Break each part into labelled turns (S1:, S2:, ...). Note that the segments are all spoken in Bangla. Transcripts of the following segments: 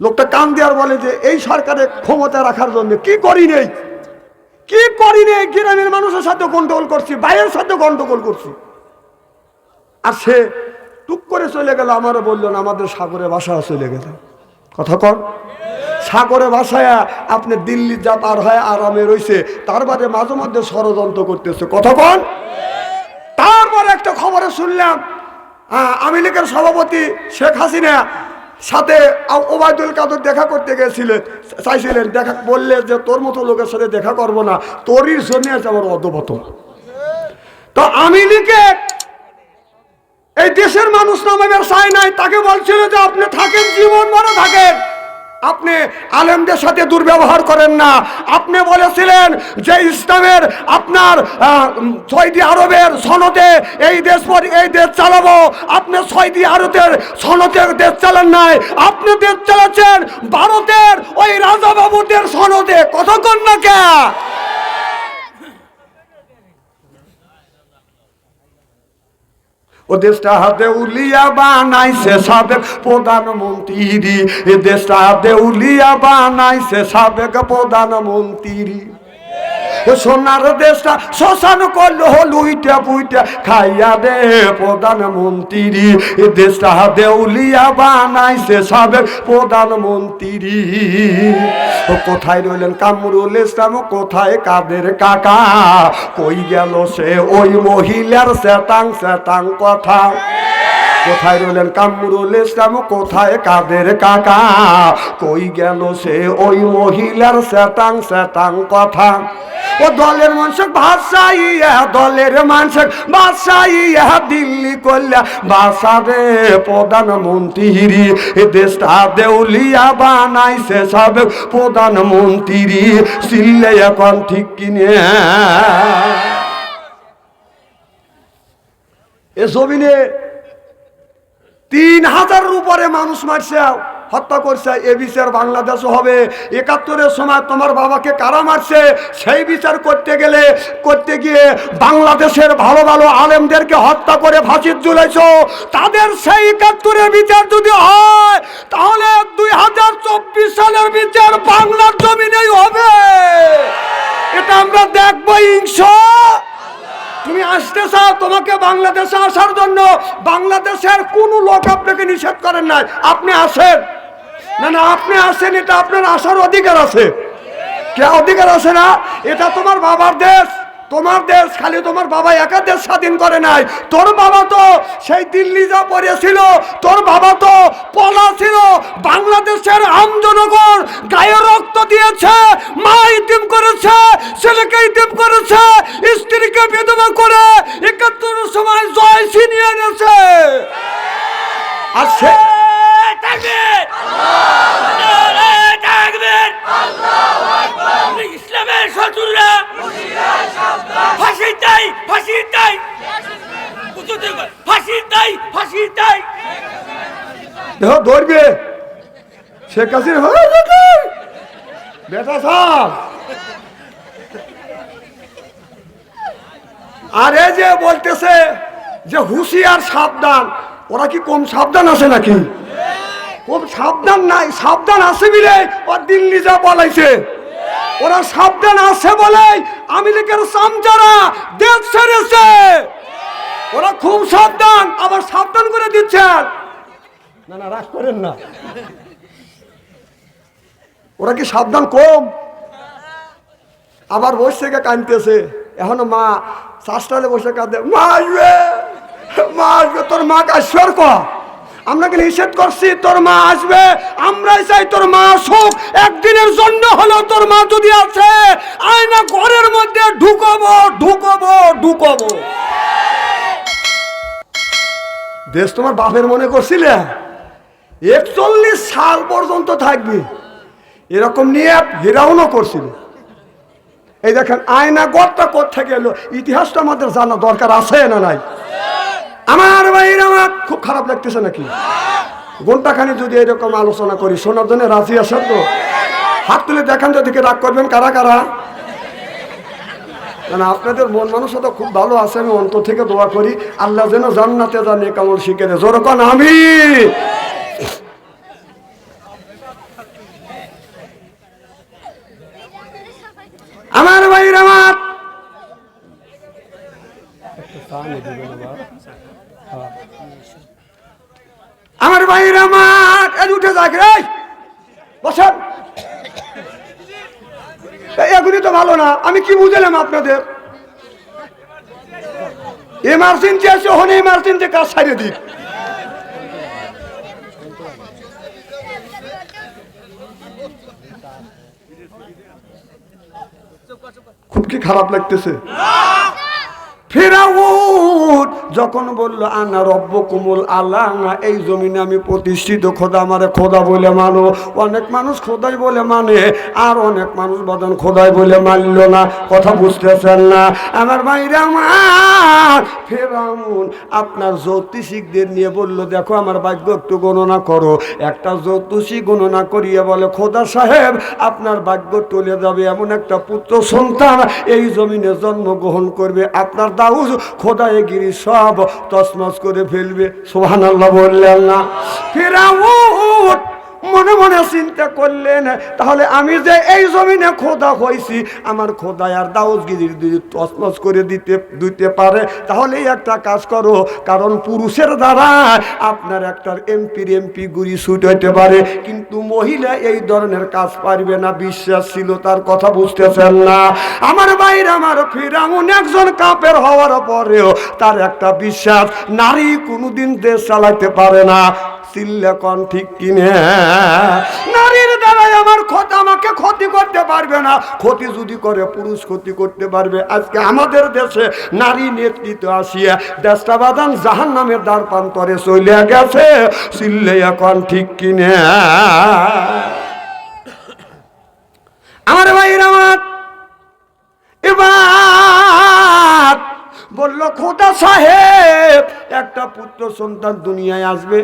S1: লোকটা কান দেওয়ার বলে যে, এই সরকারের ক্ষমতা রাখার জন্য কি করি নেই? কি করি নেই? গ্রামের মানুষের সাথে গন্ডগোল করছি বাইরের সাথে গন্ডগোল করছি। আর সে টুক করে চলে গেল, আমারও বলল, না, আমাদের সাগরে বাসা চলে গেল কথা কর সাগরে বাসায় আপনি দিল্লি যা পার হয় আরামে রইছে, তার বাদে মাঝে মধ্যে ষড়যন্ত্র করতেছে। কথা কন। তারপর একটা খবরে শুনলাম লীগের সভাপতি শেখ হাসিনা সাথে ওবায়দুল কাদের দেখা করতে গেছিলেন, চাইছিলেন দেখা, বললে যে তোর মতো লোকের সাথে দেখা করব না, তোরই জন্য আছে আমার অধপত তো আমি লিখে এই দেশের মানুষ নামে চাই নাই, তাকে বলছিল যে আপনি থাকেন, জীবন মনে থাকেন। আপনি আলেমদের সাথে দুর্ব্যবহার করেন না। আপনি বলেছিলেন যে ইসলামের আপনার সৌদি আরবের সনদে এই দেশ এই দেশ চালাবো। আপনি সৌদি আরবের সনদে দেশ চালান নাই। আপনি দেশ চালাচ্ছেন ভারতের ওই রাজা বাবুদের সনদে কন্যা না কে? ও দেশটা হাতে উলিয়া বানাইছে সাবেক প্রধানমন্ত্রী। এ দেশটা হাতে উলিয়া বানাইছে সাবেক প্রধানমন্ত্রী। সোনার দেশটা শ্মশান করল লুইটা পুইটা খাইয়া দে প্রধানমন্ত্রী। এ দেশটা দেউলিয়া উলিয়া বানাইছে সাবেক প্রধানমন্ত্রী। ও কোথায় রইলেন কামরুল ইসলাম? কোথায় কাদের কাকা? কই গেল সে? ওই মহিলার সেতাং সেতাং কথা। কোথায় রইলেন কামরুল ইসলাম? কোথায় কাদের কাকা? কই গেল সে ওই মহিলার সেতাং সেতাং কথা? ও দলের মানুষ ভাষাইয়া দলের মানুষ ভাষাইয়া দিল্লি করলা বাসারে প্রধানমন্ত্রী। এ দেশটা দেউলিয়া বানাইছে সব প্রধানমন্ত্রী। সিল্লে এখন ঠিক কিনে। এ জমিনে তিন হাজারের উপরে মানুষ মারছে, হত্যা করছে, এ বিচার বাংলাদেশ হবে। একাত্তরের সময় তোমার বাবাকে কারা মারছে? সেই বিচার করতে গেলে, করতে গিয়ে বাংলাদেশের ভালো ভালো আলেমদেরকে হত্যা করে ফাঁসির ঝুলেছ তাদের সেই একাত্তরের বিচার যদি হয়, তাহলে দুই হাজার চব্বিশ সালের বিচার বাংলার জমিনেই হবে। এটা আমরা দেখব তুমি আসতে চাও তোমাকে বাংলাদেশে আসার জন্য। বাংলাদেশের কোন লোক আপনাকে নিষেধ করেন নাই। আপনি আসেন। না না, আপনি আসেন, এটা আপনার আসার অধিকার আছে। কে অধিকার আছে না? এটা তোমার বাবার দেশ। তোমার দেশ খালি তোমার বাবা একা দেশ স্বাধীন করে নাই তোর বাবা তো সেই দিল্লি যা পড়েছিল তোর বাবা তো পলা ছিল বাংলাদেশের আমজনগণ গায়ে রক্ত দিয়েছে মা ইতিম করেছে ছেলেকে ইতিম করেছে স্ত্রীকে বিধবা করে একাত্তর সময় জয় ছিনিয়ে এনেছে আর সে
S2: ফাঁসি ফাঁসি চাই ফাঁসি
S1: ধরবে। শেখ হাসিনা হ্যাঁ, বেটা। সাহ আরে যে বলতেছে যে হুঁশিয়ার সাবধান ওরা কি কম সাবধান আছে নাকি? কম সাবধান নাই সাবধান আছে বিলে ওর দিল্লি যা বলাইছে। ওরা সাবধান আছে বলেই আমি লীগের চামচারা দেশ ছেড়েছে। ওরা খুব সাবধান, আবার সাবধান করে দিচ্ছেন। না না, রাগ করেন না। ওরা কি সাবধান কম? আবার বসে থেকে কানতেছে এখনও মা শাস্তালে বসে কাঁদে, মা আসবে মা আসবে, তোর মা কাশ্বর ক আমরা কি নিষেধ করছি, তোর মা আসবে, আমরাই চাই তোর মা আসুক। একদিনের জন্য হলেও তোর মা যদি আছে আয়না ঘরের মধ্যে ঢুকবো ঢুকবো ঢুকবো। দেশ তোমার বাপের মনে করছিলে? একচল্লিশ সাল পর্যন্ত থাকবে। এরকম নিয়ে হিরাউনও করছিল। এই দেখেন, আয়না গড়টা কোথেকে এলো? ইতিহাসটা আমাদের জানা দরকার আছে না নাই? আমার ভাইয়ের আমার খুব খারাপ লাগতেছে নাকি? ঘন্টাখানি যদি এরকম আলোচনা করি শোনার জন্য রাজি আছেন তো? হাত তুলে দেখান যদি রাগ করবেন কারা কারা? না না, আপনাদের মন মানুষতা খুব ভালো আছে আমি অন্তর থেকে দোয়া করি আল্লাহ যেন জান্নাতে জানে কামল শিখে দেয়। জোরকন আমি আমার ভাইর আমার আমার ভাইর আমার এই! উঠে যাক রে বসেন এগুলি তো ভালো না, আমি কি বুঝলাম আপনাদের? এমার্জেন্সি আছে, ওখানে এমার্জেন্সি কাজ সারিয়ে দিক খুব কি খারাপ লাগতেছে? ফেরাউন যখন বলল, আনা রব্ব কুমুল আল্লাহ এই জমিনে আমি প্রতিষ্ঠিত খোদা, আমারে খোদা বলে মানো। অনেক মানুষ খোদাই বলে মানে আর অনেক মানুষ বদন খোদাই বলে মানল না। কথা বুঝতেছেন না? আমার ভাইরা আমার, ফেরাউন আপনার জ্যোতিষিকদের নিয়ে বলল, দেখো, আমার ভাগ্য একটু গণনা করো। একটা জ্যোতিষী গণনা করিয়ে বলে, খোদা সাহেব, আপনার ভাগ্য টলে যাবে এমন একটা পুত্র সন্তান, এই জমিনে জন্মগ্রহণ করবে। আপনার দাউজ খোদায় গিরি সব তসমস করে ফেলবে। সোহান আল্লাহ বললেন না। ফেরাউন মনে মনে চিন্তা করলেন, তাহলে আমি যে এই জমিনে খোদা হয়েছি আমার খোদায় আর দাউদগিরির যদি তসমস করে দিতে দিতে পারে, তাহলেই একটা কাজ করো। কারণ পুরুষের দ্বারা আপনার একটা এমপির এমপি গুড়ি ছুট হইতে পারে, কিন্তু মহিলা এই ধরনের কাজ পারবে না, বিশ্বাস ছিল, তার কথা বুঝতেছেন না। আমার বাইরে আমার ফিরাউন একজন কাপের হওয়ার পরেও তার একটা বিশ্বাস, নারী কোনোদিন দেশ চালাতে পারে না। চিল্লে ঠিক কিনে? নারীর দ্বারাই আমার ক্ষতি আমাকে ক্ষতি করতে পারবে না। ক্ষতি যদি করে, পুরুষ ক্ষতি করতে পারবে। আজকে আমাদের দেশে নারী নেতৃত্ব আসিয়া দেশটা বাদান জাহান নামের দ্বার প্রান্তরে চলে গেছে। চিল্লে এখন ঠিক কিনে? আমার ভাইয়ের আমার এবার বলল, খোদা সাহেব, একটা পুত্র সন্তান দুনিয়ায় আসবে।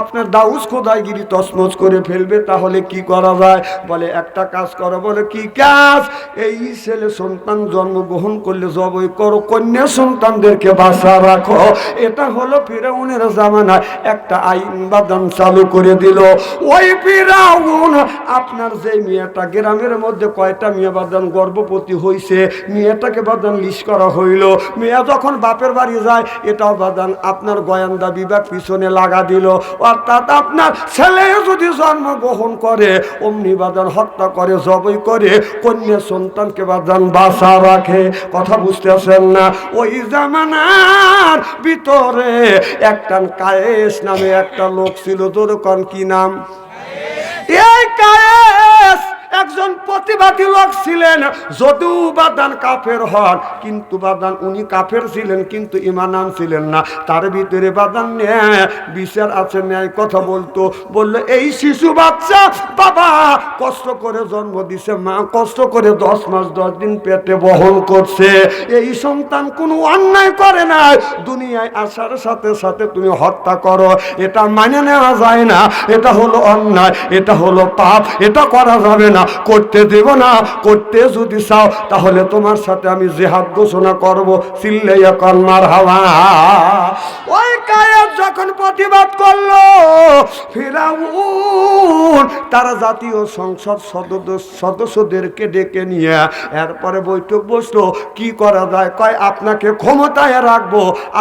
S1: আপনার দাউস খোদাইগিরি তসমস করে ফেলবে, তাহলে কি করা যায়? বলে, একটা কাজ করো, বলে, কি কাজ? এই ছেলে সন্তান জন্মগ্রহণ করলে জবই করো, কন্যা সন্তানদেরকে বাসা রাখো। এটা হলো ফিরাউনের জামানায় একটা আইন বাদান চালু করে দিল। ওই ফিরাউন, আপনার যে মেয়েটা, গ্রামের মধ্যে কয়টা মেয়ে বাদান গর্ভবতী হইছে, মেয়েটাকে বাদান লিস করা হইল। মেয়ে যখন বাপের বাড়ি যায়, এটাও বাদান আপনার গয়ান্দা বিভাগ পিছনে লাগা দিল। অর্থাৎ আপনার ছেলে যদি জন্মগ্রহণ করে, অমনি হত্যা করে, জবই করে, কন্যা সন্তানকে বাদান বাসা রাখে। কথা বুঝতেছেন না? ওই জামানার ভিতরে একটা কায়েস নামে একটা লোক ছিল তোর কি নাম? একজন প্রতিবাদী লোক ছিলেন, যদিও বাদান কাফের হন, কিন্তু বাদান উনি কাফের ছিলেন, কিন্তু ইমানান ছিলেন না। তার ভিতরে বাদান বিচার আছে, ন্যায় কথা বলতো। বলল, এই শিশু বাচ্চা, বাবা, কষ্ট করে জন্ম দিছে, মা কষ্ট করে দশ মাস, দশ দিন পেটে বহন করছে। এই সন্তান কোনো অন্যায় করে না দুনিয়ায় আসার সাথে সাথে তুমি হত্যা করো। এটা মানে নেওয়া যায় না। এটা হলো অন্যায়, এটা হলো পাপ, এটা করা যাবে না। করতে দেব না, করতে যদি চাও, তাহলে তোমার সাথে আমি জেহাদ ঘোষণা করব চিল্লাইয়া হাওয়া। ওই কায়েব যখন প্রতিবাদ করল, ফিরাউন, তারা জাতীয় সংসদ সদস্য, সদস্যদেরকে ডেকে নিয়ে এরপরে বৈঠক বসল। কি করা যায়? কয়, আপনাকে ক্ষমতায় রাখব।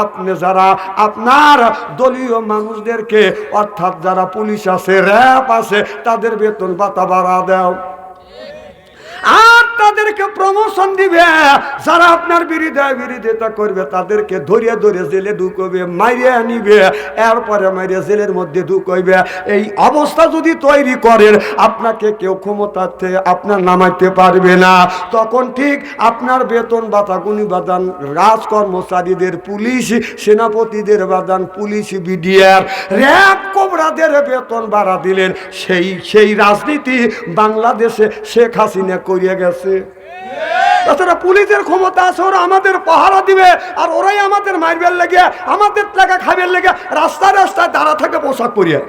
S1: আপনি যারা, আপনার দলীয় মানুষদেরকে, অর্থাৎ যারা পুলিশ আছে, র্যাব আছে, তাদের বেতন ভাতা বাড়া দাও। প্রমোশন দিবে, যারা আপনার বিরোধিতা বিরোধিতা করবে, তাদেরকে ধরিয়ে ধরে জেলে ঢুকবে, মারিয়ে নিবে এরপরে মারিয়ে জেলের মধ্যে ঢুকবে এই অবস্থা যদি তৈরি করেন, আপনাকে কেউ ক্ষমতাতে আপনার নামাইতে পারবে না। তখন ঠিক আপনার বেতন বাতা গুণী বাদান রাজ কর্মচারীদের পুলিশ, সেনাপতিদের বাদান পুলিশ, বিডিআর, র্যাব কোবরাদের বেতন বাড়া দিলেন। সেই সেই রাজনীতি বাংলাদেশে শেখ হাসিনা করিয়ে গেছে। তাছাড়া পুলিশের ক্ষমতা আছে, ওরা আমাদের পাহারা দিবে, আর ওরাই আমাদের মারবের লেগে, আমাদের টাকা খাবের লেগে, রাস্তায় রাস্তায় দাঁড়া থাকে পোশাক পরিয়ে।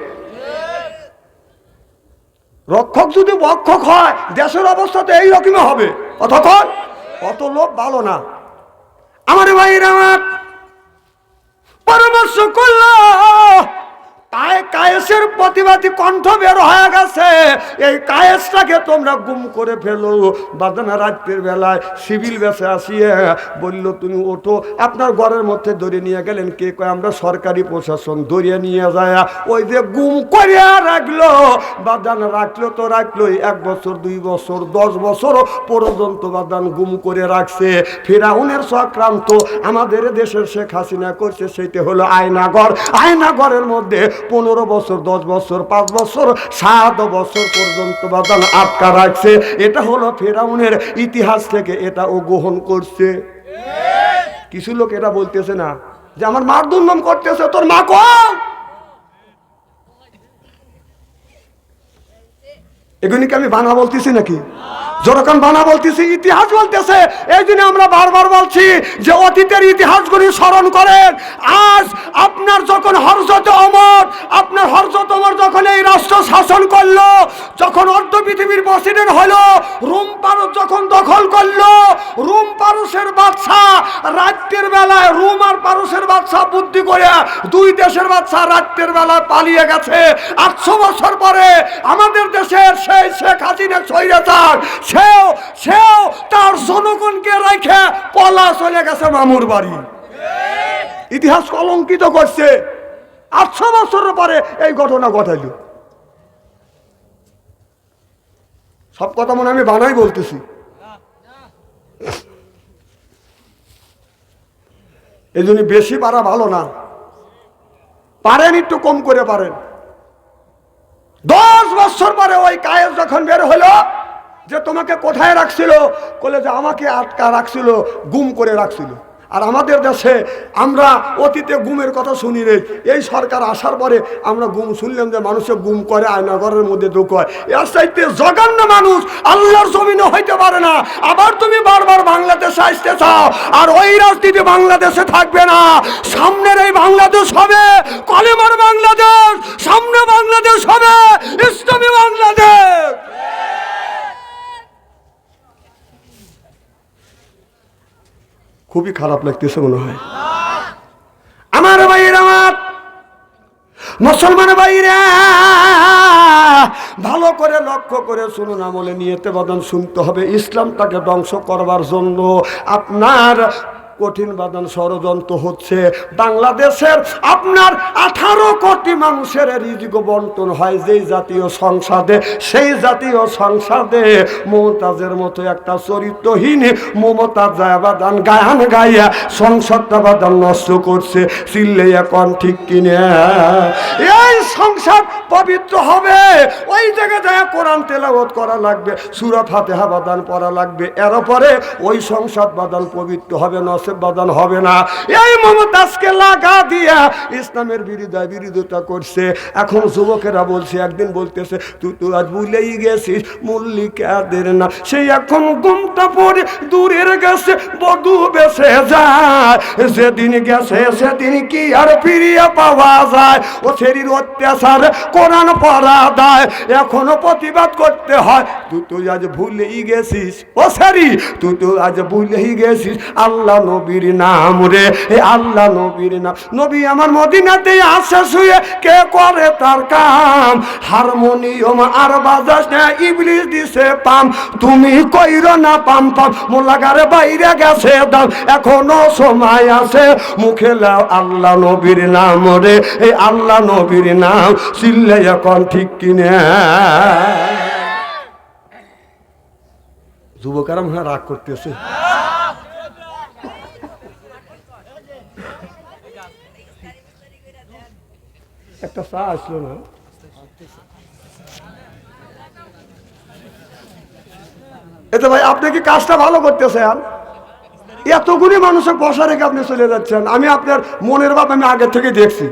S1: রক্ষক যদি বক্ষক হয়, দেশের অবস্থা তো এইরকমই হবে। অতক্ষণ অত লোক ভালো না। আমার ভাইয়ের আমার পরামর্শ করল। তাই কায়েসের প্রতিবাদী কণ্ঠ বের হয়ে গেছে। এই কায়েসটাকে তোমরা গুম করে ফেলো। বাদানা রাত্রির বেলায় সিভিল বেসে আসিয়ে বলল, তুমি ওঠো। আপনার ঘরের মধ্যে ধরে নিয়ে গেলেন কে? কয়, আমরা সরকারি প্রশাসন। ধরিয়ে নিয়ে যায়। ওই যে গুম করিয়া রাখল। বাদান রাখল তো রাখলোই। এক বছর, দুই বছর, দশ বছর পর্যন্ত বাদান গুম করে রাখছে। ফেরাউনের সক্রান্ত আমাদের দেশের শেখ হাসিনা করছে সেটা হলো আয়নাগর। আয়নাগরের মধ্যে পনেরো বছর, দশ বছর, পাঁচ বছর, সাত বছর পর্যন্ত বাদান আটকা রাখছে। এটা হলো ফেরাউনের ইতিহাস থেকে এটা ও গ্রহণ করছে। কিছু লোক এটা বলতেছে না, যে আমার মার দুর্নাম করতেছে, তোর মা কম এগুলিকে আমি বানা বলতেছি নাকি? যখন বানা বলতেছি, ইতিহাস বলতেছে। এই জন্য আমরা বারবার বলছি যে অতীতের ইতিহাসগুলি স্মরণ করেন। আজ আপনার যখন হরজত অমর, আপনার হরজত অমর যখন এই রাষ্ট্র শাসন করল, যখন অর্ধ পৃথিবীর প্রেসিডেন্ট হলো, রুম পারস যখন দখল করল, রুম পারসের বাদশা রাত্রের বেলায়, রুম আর পারসের বাদশা বুদ্ধি করে দুই দেশের বাদশা রাত্রের বেলায় পালিয়ে গেছে। আটশো বছর পরে আমাদের দেশের সেই শেখ হাসিনা স্বৈরাচার সেও সেও তার জনগণকে রেখে পলা চলে গেছে মামুর বাড়ি। ইতিহাস কলঙ্কিত করছে। আটশো বছরের পরে এই ঘটনা ঘটাইল। সব কথা মনে আমি বানাই বলতেছি। এই জন্য বেশি পারা ভালো না। পারেন একটু কম করে পারেন। দশ বছর পরে ওই কায়েস যখন বের হলো যে তোমাকে কোথায় রাখছিল? বলে যে আমাকে আটকা রাখছিল, গুম করে রাখছিল। আর আমাদের দেশে আমরা অতীতে গুমের কথা শুনি রে এই সরকার আসার পরে আমরা গুম শুনলাম যে মানুষে গুম করে আয়নাগরের মধ্যে দুঃখ হয়। এর চাইতে জঘন্য মানুষ আল্লাহর জমিনে হইতে পারে না। আবার তুমি বারবার বাংলাদেশে আসতে চাও, আর ওই রাজনীতি বাংলাদেশে থাকবে না। সামনের এই বাংলাদেশ হবে কলেমার বাংলাদেশ, সামনে বাংলাদেশ হবে ইসলামী বাংলাদেশ। খুবই খারাপ লাগতেছে মনে হয়। আমার ভাইয়ের আমার, মুসলমান ভাইরা ভালো করে লক্ষ্য করে শুনুন, আমলে নিয়েতে বদন শুনতে হবে। ইসলামটাকে ধ্বংস করবার জন্য আপনার কঠিন বাদন ষড়যন্ত্র হচ্ছে। বাংলাদেশের আপনার আঠারো কোটি মানুষের রিজিক বন্টন হয় যেই জাতীয় সংসদে। সেই জাতীয় সংসদে মমতাজের মতো একটা চরিত্রহীন মমতাজ বাদান গায়ান গাইয়া সংসদটা বাদান নষ্ট করছে। চিল্লে এখন ঠিক কিনে? এই সংসদ পবিত্র হবে। ওই জায়গায় যায় কোরআন তেলাওয়াত করা লাগবে, সুরা ফাতেহা বাদান পড়া লাগবে। এর পরে ওই সংসদ বাদান পবিত্র হবে নসেব বাদান হবে না। এই মমতাজকে লাগা দিয়া ইসলামের বিরোধা বিরোধিতা করছে। এখন যুবকেরা বলছে, একদিন বলতেছে, তুই তো আজ ভুলেই গেছিস মল্লিকাদের না? সেই এখন গুমটা পড়ে দূরের গেছে বধু বেসে যায়। যেদিন গেছে, সেদিন কি আর ফিরিয়ে পাওয়া যায়? ও শরীর অত্যাচার কোরআন পড়া দেয়। এখনও প্রতিবাদ করতে হয়, তুই তো আজ ভুলেই গেছিস, ও সারি তুই তো আজ ভুলেই গেছিস, আল্লাহ নবীর নাম রে, এ আল্লাহ নবীর নাম। নবী আমার মদিনাতে আসে শুয়ে কে করে তার কাম? হারমোনিয়ম আর বাজাস না ইবলিশ দিছে পাম। তুমি কইর না পাম পাম মোলাগারে বাইরে গেছে দাম। এখনও সময় আছে, মুখে লাও আল্লাহ নবীর নাম রে এই আল্লাহ নবীর নাম। চিল্লে এখন ঠিক কিনে। যুবকেরা মনে রাগ করতেছে। একটা চা আসলো না। এতে ভাই, আপনি কি কাজটা ভালো করতেছেন? এতগুলি মানুষের বসা রেখে আপনি চলে যাচ্ছেন। আমি আপনার মনের ভাব আমি আগে থেকে দেখছি।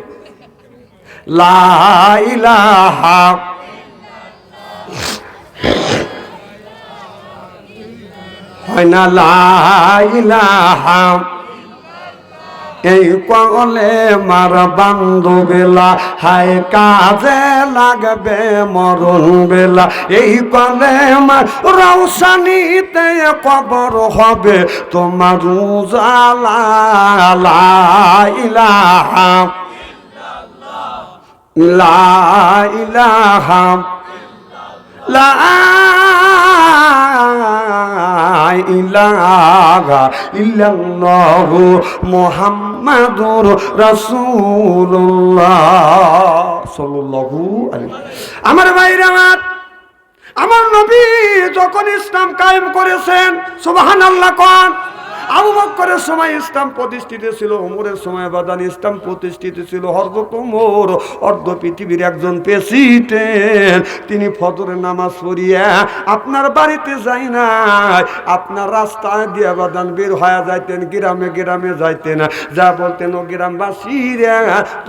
S1: হয় না, লা ইলাহা এই কলে মার বান্ধবেলা হায় কাজে লাগবে মরণ বেলা। এই কলে মার রৌসানিতে কবর হবে, তোমার উজালা ইলাহা ইলাহা, লা ইলাহা ইল্লাল্লাহু মুহাম্মাদুর রাসূলুল্লাহ আমার ভাইরা আমার আমার নবী যখন ইসলাম কায়েম করেছেন, সুবহানাল্লাহ কোন? আবু বক্করের সময় ইসলাম প্রতিষ্ঠিত ছিল, ওমরের সময় বাদান ইসলাম প্রতিষ্ঠিত ছিল। হরদত ওমর অর্ধ পৃথিবীর একজন প্রেসিডেন্ট, তিনি ফজরের নামাজ পড়িয়া, আপনার বাড়িতে যাই নাই, আপনার রাস্তায় দিয়ে বাদান বের হয়ে যাইতেন, গ্রামে গ্রামে যাইতেন। যা বলতেন, ও গ্রামবাসীরা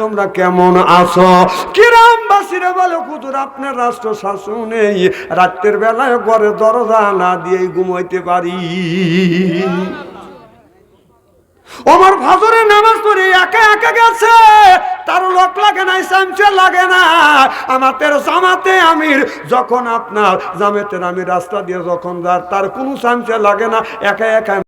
S1: তোমরা কেমন আছো? গ্রামবাসীরা বলে কুতুর আপনার রাষ্ট্র শাসনেই রাত্রের বেলায় ঘরে দরজা না দিয়েই ঘুমাইতে পারি। ওমর ফজরে নামাজ পড়ে একা একা গেছে। তার লোক লাগে না সামচে লাগে না। আমাদের জামাতে আমির, যখন আপনার জামাতের আমি রাস্তা দিয়ে যখন যার, তার কোনো সামচে লাগে না, একা একা